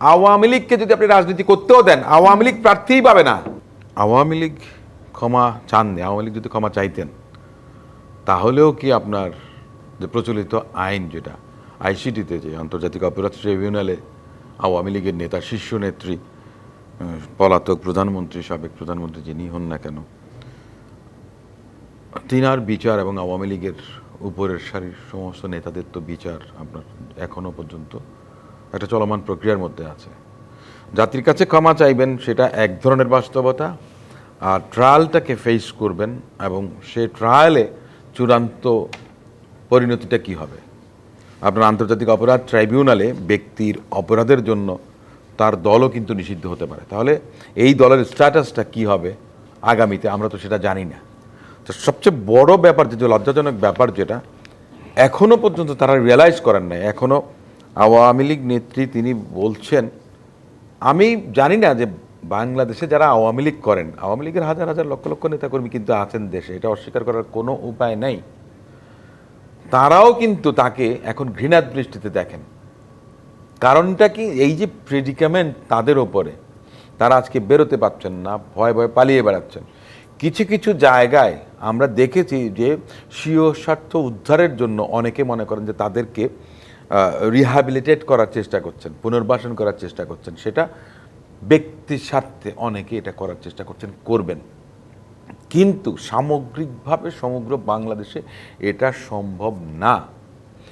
আওয়ামী লীগকে যদি আপনি রাজনীতি করতেও দেন, আওয়ামী লীগ প্রার্থীই পাবে না। আওয়ামী লীগ ক্ষমা চাননি আওয়ামী লীগ যদি ক্ষমা চাইতেন, তাহলেও কি আপনার যে প্রচলিত আইন যেটা, আইসিটিতে যে আন্তর্জাতিক অপরাধ ট্রাইব্যুনালে আওয়ামী লীগের নেতা, শীর্ষ নেত্রী পলাতক প্রধানমন্ত্রী, সাবেক প্রধানমন্ত্রী যিনি হন না কেন, তিনার বিচার এবং আওয়ামী লীগের উপরের সারির সমস্ত নেতাদের তো বিচার আপনার এখনও পর্যন্ত একটা চলমান প্রক্রিয়ার মধ্যে আছে। জাতির কাছে ক্ষমা চাইবেন, সেটা এক ধরনের বাস্তবতা, আর ট্রায়ালটাকে ফেস করবেন এবং সে ট্রায়ালে চূড়ান্ত পরিণতিটা কি হবে? আপনার আন্তর্জাতিক অপরাধ ট্রাইব্যুনালে ব্যক্তির অপরাধের জন্য তার দলও কিন্তু নিষিদ্ধ হতে পারে। তাহলে এই দলের স্ট্যাটাসটা কি হবে আগামীতে আমরা তো সেটা জানি না। তো সবচেয়ে বড় ব্যাপার, যে লজ্জাজনক ব্যাপার যেটা এখনও পর্যন্ত তারা রিয়েলাইজ করেন নাই, এখনও আওয়ামী লীগ নেত্রী তিনি বলছেন, আমি জানি না যে বাংলাদেশে যারা আওয়ামী লীগ করেন, আওয়ামী লীগের হাজার হাজার লক্ষ লক্ষ নেতাকর্মী কিন্তু আছেন দেশে, এটা অস্বীকার করার কোনো উপায় নাই। তারাও কিন্তু তাকে এখন ঘৃণার দৃষ্টিতে দেখেন। কারণটা কি? এই যে প্রেডিকামেন্ট তাদের ওপরে, তারা আজকে বেরোতে পারছেন না, ভয় ভয় পালিয়ে বেড়াচ্ছেন। কিছু কিছু জায়গায় আমরা দেখেছি যে স্বীয় স্বার্থ উদ্ধারের জন্য অনেকে মনে করেন যে তাদেরকে রিহ্যাবিলিটেট করার চেষ্টা করছেন, পুনর্বাসন করার চেষ্টা করছেন, সেটা ব্যক্তির স্বার্থে অনেকে এটা করার চেষ্টা করছেন, করবেন। কিন্তু সামগ্রিকভাবে সমগ্র বাংলাদেশে এটা সম্ভব না।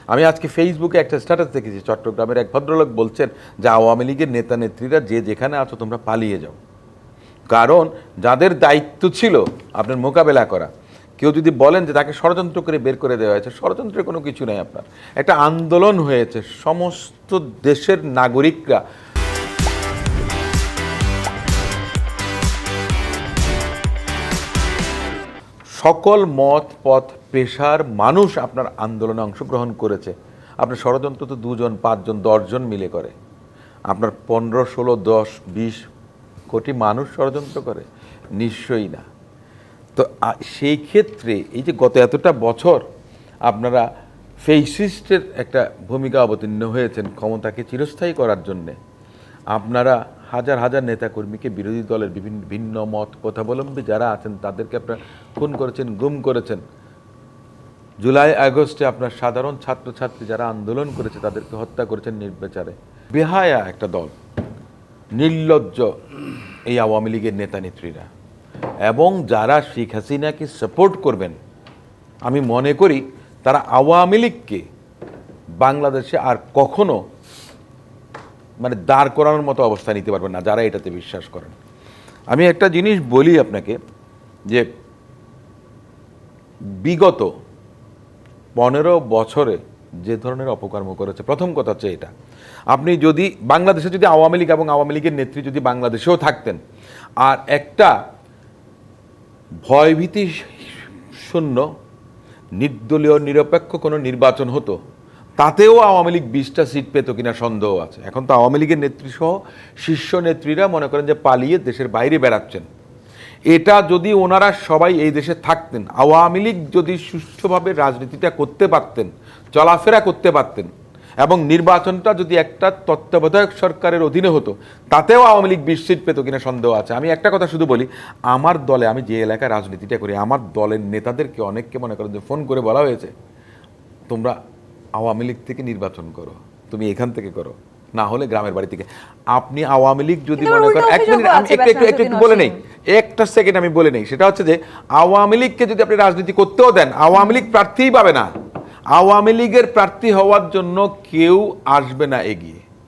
আমি আজকে ফেসবুকে একটা স্ট্যাটাস দেখেছি, চট্টগ্রামের এক ভদ্রলোক বলছেন যে আওয়ামী লীগের নেতা নেত্রীরা যে যেখানে আছো তোমরা পালিয়ে যাও। কারণ যাদের দায়িত্ব ছিল আপনার মোকাবেলা করা কেউ যদি বলেন যে তাকে ষড়যন্ত্র করে বের করে দেওয়া হয়েছে, ষড়যন্ত্রের কোনো কিছু নেই আপনার। একটা আন্দোলন হয়েছে, সমস্ত দেশের নাগরিকরা। সকল মত, পথ, পেশার মানুষ আপনার আন্দোলনে অংশগ্রহণ করেছে। আপনার ষড়যন্ত্র তো দুজন, পাঁচজন, দশজন মিলে করে। আপনার পনেরো, ষোলো, দশ, বিশ কোটি মানুষ ষড়যন্ত্র করে, নিশ্চয়ই না। তো সেই ক্ষেত্রে এই যে গত এতটা বছর আপনারা ফেসিস্টের একটা ভূমিকা অবতীর্ণ হয়েছেন ক্ষমতাকে চিরস্থায়ী করার জন্যে, আপনারা হাজার হাজার নেতাকর্মীকে বিরোধী দলের বিভিন্ন ভিন্ন মত কথাবলম্বী যারা আছেন তাদেরকে আপনারা খুন করেছেন, গুম করেছেন। জুলাই আগস্টে আপনার সাধারণ ছাত্রছাত্রী যারা আন্দোলন করেছে তাদেরকে হত্যা করেছেন নির্বিচারে। বেহায়া একটা দল, নির্লজ্জ এই আওয়ামী লীগের নেতা নেত্রীরা এবং যারা শেখ হাসিনাকে সাপোর্ট করবেন, আমি মনে করি তারা আওয়ামী লীগকে বাংলাদেশে আর কখনো মানে দাঁড় করানোর মতো অবস্থা নিতে পারবেন না, যারা এটাতে বিশ্বাস করেন। আমি একটা জিনিস বলি আপনাকে যে বিগত পনেরো বছরে যে ধরনের অপকর্ম করেছে, প্রথম কথা হচ্ছে এটা। আপনি যদি বাংলাদেশে যদি আওয়ামী লীগ এবং আওয়ামী লীগের নেত্রী যদি বাংলাদেশেও থাকতেন, আর একটা ভয়ভীতি শূন্য, নির্দলীয় নিরপেক্ষ কোনো নির্বাচন হতো, তাতেও আওয়ামী লীগ বিশটা সিট পেত কিনা সন্দেহ আছে। এখন তো আওয়ামী লীগের নেত্রী সহ শীর্ষ নেত্রীরা মনে করেন যে পালিয়ে দেশের বাইরে বেড়াচ্ছেন। এটা যদি ওনারা সবাই এই দেশে থাকতেন, আওয়ামী লীগ যদি সুষ্ঠুভাবে রাজনীতিটা করতে পারতেন, চলাফেরা করতে পারতেন এবং নির্বাচনটা যদি একটা তত্ত্বাবধায়ক সরকারের অধীনে হতো তাতেও আওয়ামী লীগ বিশ সিট পেত কিনা সন্দেহ আছে। আমি একটা কথা শুধু বলি আমার দলে আমি যে এলাকায় রাজনীতিটা করি আমার দলের নেতাদেরকে অনেককে মনে করেন যে ফোন করে বলা হয়েছে তোমরা আওয়ামী লীগ থেকে নির্বাচন করো তুমি এখান থেকে করো না হলে গ্রামের বাড়ি থেকে। আপনি আওয়ামী লীগ যদি মনে করেন এক মিনিট আমি একটু একটু একটু একটু বলে নেই একটা সেকেন্ড আমি বলে নেই। সেটা হচ্ছে যে আওয়ামী লীগকে যদি আপনি রাজনীতি করতেও দেন আওয়ামী লীগ প্রার্থীই পাবে না। আওয়ামী লীগের প্রার্থী হওয়ার জন্য কেউ আসবে না এগিয়ে।